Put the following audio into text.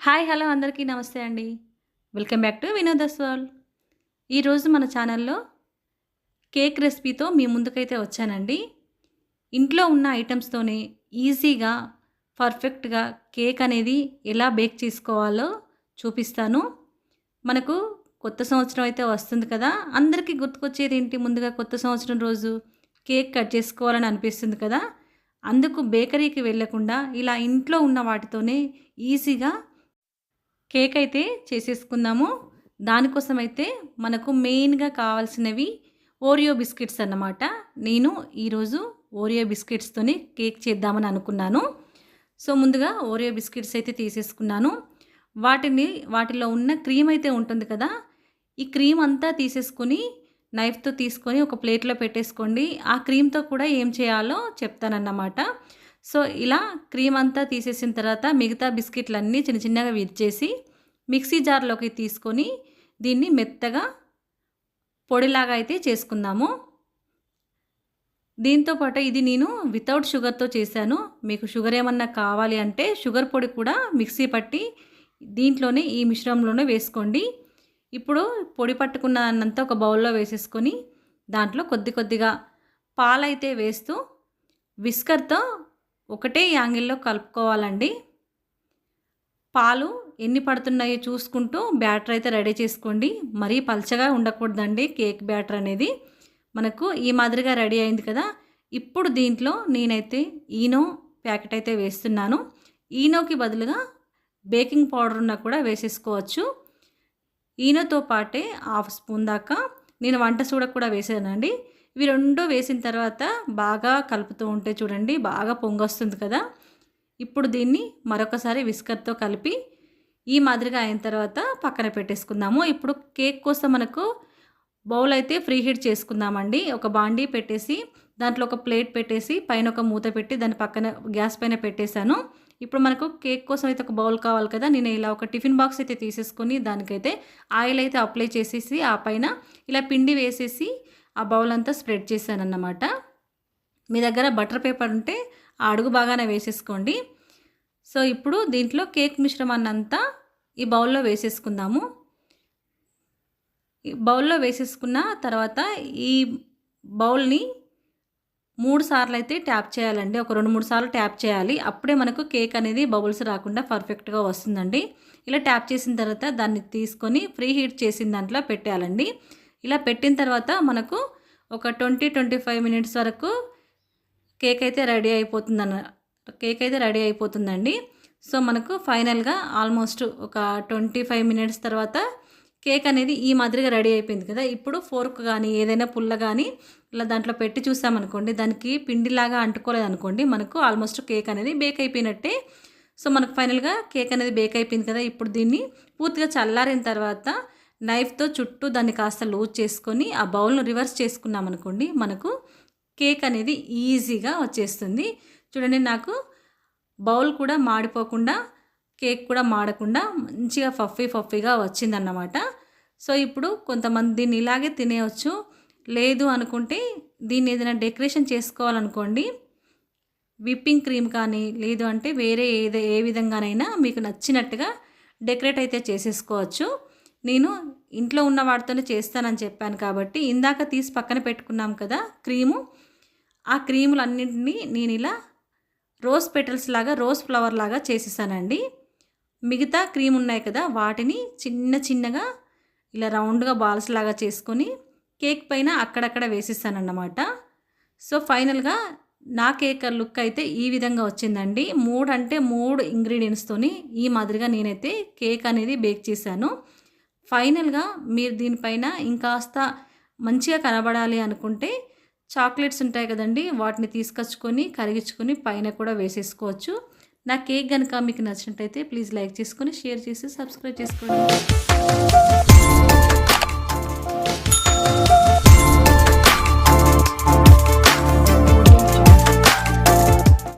Hi hello అందరికీ నమస్తే అండి. Welcome back to Vinod Aswal ఈరోజు మన ఛానల్లో కేక్ రెసిపీతో మీ ముందుకైతే వచ్చానండి. ఇంట్లో ఉన్న ఐటమ్స్తోనే ఈజీగా పర్ఫెక్ట్గా కేక్ అనేది ఎలా బేక్ చేసుకోవాలో చూపిస్తాను. మనకు కొత్త సంవత్సరం అయితే వస్తుంది కదా అందరికీ గుర్తుకొచ్చేది ఏంటి? ముందుగా కొత్త సంవత్సరం రోజు కేక్ కట్ చేసుకోవాలని అనిపిస్తుంది కదా అందుకు బేకరీకి వెళ్ళకుండా ఇలా ఇంట్లో ఉన్న వాటితోనే ఈజీగా కేక్ అయితే చేసేసుకుందాము. దానికోసం అయితే మనకు మెయిన్గా కావాల్సినవి ఓరియో బిస్కెట్స్ అన్నమాట. నేను ఈరోజు ఓరియో బిస్కెట్స్తోనే కేక్ చేద్దామని అనుకున్నాను. సో ముందుగా ఓరియో బిస్కెట్స్ అయితే తీసేసుకున్నాను. వాటిని వాటిలో ఉన్న క్రీమ్ అయితే ఉంటుంది కదా ఈ క్రీమ్ అంతా తీసేసుకొని నైఫ్తో తీసుకొని ఒక ప్లేట్లో పెట్టేసుకోండి. ఆ క్రీమ్తో కూడా ఏం చేయాలో చెప్తానన్నమాట. సో ఇలా క్రీమ్ అంతా తీసేసిన తర్వాత మిగతా బిస్కెట్లన్నీ చిన్న చిన్నగా విరిచేసి మిక్సీ జార్లోకి తీసుకొని దీన్ని మెత్తగా పొడిలాగా అయితే చేసుకుందాము. దీంతో పాటు ఇది నేను వితౌట్ షుగర్తో చేశాను. మీకు షుగర్ ఏమన్నా కావాలి అంటే షుగర్ పొడి కూడా మిక్సీ పట్టి దీంట్లోనే ఈ మిశ్రమంలోనే వేసుకోండి. ఇప్పుడు పొడి పట్టుకున్నంత ఒక బౌల్లో వేసేసుకొని దాంట్లో కొద్ది కొద్దిగా పాలైతే వేస్తూ విస్కర్తో ఒకటే యాంగిల్లో కలుపుకోవాలండి. పాలు ఎన్ని పడుతున్నాయో చూసుకుంటూ బ్యాటర్ అయితే రెడీ చేసుకోండి. మరీ పల్చగా ఉండకూడదండి కేక్ బ్యాటర్ అనేది. మనకు ఈ మాదిరిగా రెడీ అయింది కదా. ఇప్పుడు దీంట్లో నేనైతే ఈనో ప్యాకెట్ అయితే వేస్తున్నాను. ఈనోకి బదులుగా బేకింగ్ పౌడర్ ఉన్నా కూడా వేసేసుకోవచ్చు. ఈనోతో పాటే హాఫ్ స్పూన్ దాకా నేను వంట సూడ కూడా వేసానండి. ఇవి రెండు వేసిన తర్వాత బాగా కలుపుతూ ఉంటే చూడండి బాగా పొంగొస్తుంది కదా. ఇప్పుడు దీన్ని మరొకసారి విస్కర్తో కలిపి ఈ మాదిరిగా అయిన తర్వాత పక్కన పెట్టేసుకుందాము. ఇప్పుడు కేక్ కోసం మనకు బౌల్ అయితే ఫ్రీ హీట్ చేసుకుందామండి. ఒక బాండీ పెట్టేసి దాంట్లో ఒక ప్లేట్ పెట్టేసి పైన ఒక మూత పెట్టి దాని పక్కన గ్యాస్ పైన పెట్టేశాను. ఇప్పుడు మనకు కేక్ కోసం అయితే ఒక బౌల్ కావాలి కదా. నేను ఇలా ఒక టిఫిన్ బాక్స్ అయితే తీసేసుకొని దానికైతే ఆయిల్ అయితే అప్లై చేసేసి ఆ పైన ఇలా పిండి వేసేసి ఆ బౌల్ అంతా స్ప్రెడ్ చేశాను అన్నమాట మీ దగ్గర బటర్ పేపర్ ఉంటే ఆ అడుగు బాగానే వేసేసుకోండి. సో ఇప్పుడు దీంట్లో కేక్ మిశ్రమాన్నంతా ఈ బౌల్లో వేసేసుకుందాము. బౌల్లో వేసేసుకున్న తర్వాత ఈ బౌల్ని మూడు సార్లు అయితే ట్యాప్ చేయాలండి. ఒక రెండు మూడు సార్లు ట్యాప్ చేయాలి. అప్పుడే మనకు కేక్ అనేది బబుల్స్ రాకుండా పర్ఫెక్ట్గా వస్తుందండి. ఇలా ట్యాప్ చేసిన తర్వాత దాన్ని తీసుకొని ఫ్రీ హీట్ చేసిన దాంట్లో పెట్టాలండి ఇలా పెట్టిన తర్వాత మనకు ఒక ట్వంటీ ట్వంటీ ఫైవ్ మినిట్స్ వరకు కేక్ అయితే రెడీ అయిపోతుందన్న కేక్ అయితే రెడీ అయిపోతుందండి. సో మనకు ఫైనల్గా ఆల్మోస్ట్ ఒక ట్వంటీ ఫైవ్ మినిట్స్ తర్వాత కేక్ అనేది ఈ మాదిరిగా రెడీ అయిపోయింది కదా. ఇప్పుడు ఫోర్క్ కానీ ఏదైనా పుల్ల కానీ ఇలా దాంట్లో పెట్టి చూసామనుకోండి దానికి పిండిలాగా అంటుకోలేదు అనుకోండి మనకు ఆల్మోస్ట్ కేక్ అనేది బేక్ అయిపోయినట్టే. సో మనకు ఫైనల్గా కేక్ అనేది బేక్ అయిపోయింది కదా. ఇప్పుడు దీన్ని పూర్తిగా చల్లారిన తర్వాత నైఫ్తో చుట్టూ దాన్ని కాస్త లూజ్ చేసుకొని ఆ బౌల్ను రివర్స్ చేసుకున్నాం అనుకోండి మనకు కేక్ అనేది ఈజీగా వచ్చేస్తుంది. చూడండి నాకు బౌల్ కూడా మాడిపోకుండా కేక్ కూడా మాడకుండా మంచిగా ఫఫీ ఫఫీగా వచ్చిందన్నమాట. సో ఇప్పుడు కొంతమంది దీన్ని ఇలాగే తినేయచ్చు. లేదు అనుకుంటే దీన్ని ఏదైనా డెకరేషన్ చేసుకోవాలనుకోండి విప్పింగ్ క్రీమ్ కానీ లేదు అంటే వేరే ఏదో ఏ విధంగానైనా మీకు నచ్చినట్టుగా డెకరేట్ అయితే చేసేసుకోవచ్చు. నేను ఇంట్లో ఉన్న వాటితోనే చేస్తానని చెప్పాను కాబట్టి ఇందాక తీసి పక్కన పెట్టుకున్నాం కదా క్రీము. ఆ క్రీములన్నింటినీ నేను ఇలా రోజ్ పెటల్స్ లాగా రోజ్ ఫ్లవర్ లాగా చేసేసానండి. మిగతా క్రీమ్ ఉన్నాయి కదా వాటిని చిన్న చిన్నగా ఇలా రౌండ్గా బాల్స్ లాగా చేసుకొని కేక్ పైన అక్కడక్కడ వేసిస్తానన్నమాట సో ఫైనల్గా నా కేక్ లుక్ అయితే ఈ విధంగా వచ్చిందండి. మూడు అంటే మూడు ఇంగ్రీడియంట్స్తోని ఈ మాదిరిగా నేనైతే కేక్ అనేది బేక్ చేశాను. ఫైనల్గా మీరు దీనిపైన ఇంకాస్త మంచిగా కనబడాలి అనుకుంటే చాక్లెట్స్ ఉంటాయి కదండి వాటిని తీసుకొచ్చుకొని కరిగించుకొని పైన కూడా వేసేసుకోవచ్చు. నా కేక్ కనుక మీకు నచ్చినట్టయితే ప్లీజ్ లైక్ చేసుకొని షేర్ చేసి సబ్స్క్రైబ్ చేసుకోండి.